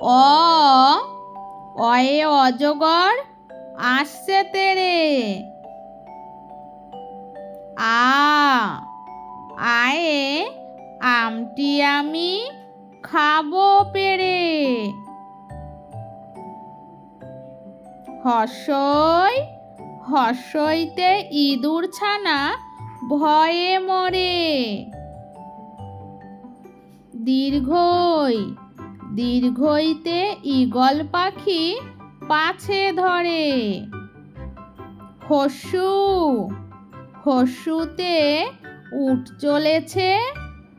অ, অয়ে অজগর আসছে তেরে। আ, আয়ে আমটি আমি খাব পেরে। হসই হসইতে ইঁদুর ছানা ভয়ে মরে। দীর্ঘই দীর্ঘইতে ঈগল পাখি পাছে ধরে। হস্যু, হস্যুতে উঠ চলেছে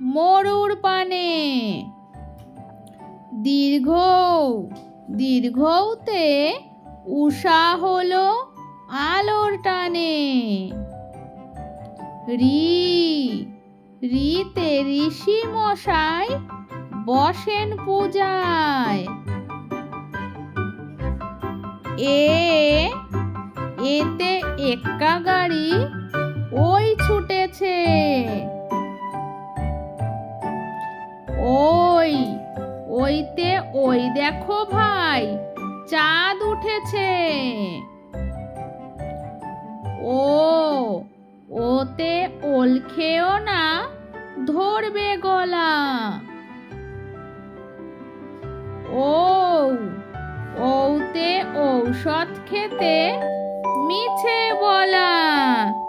মরুর পানে। দীর্ঘ দীর্ঘতে উষা হলো আলোর টানে। রি, রিতে ঋষি মশাই বসেন পূজায়। এ, এতে এক্কা গাড়ি ওই ছুটেছে। ওই, ওইতে ওই দেখো ভাই, চাঁদ উঠেছে। ও, ওতে ওল খেও না ধরবে গলা। ঔষধ খেতে মিছে বলা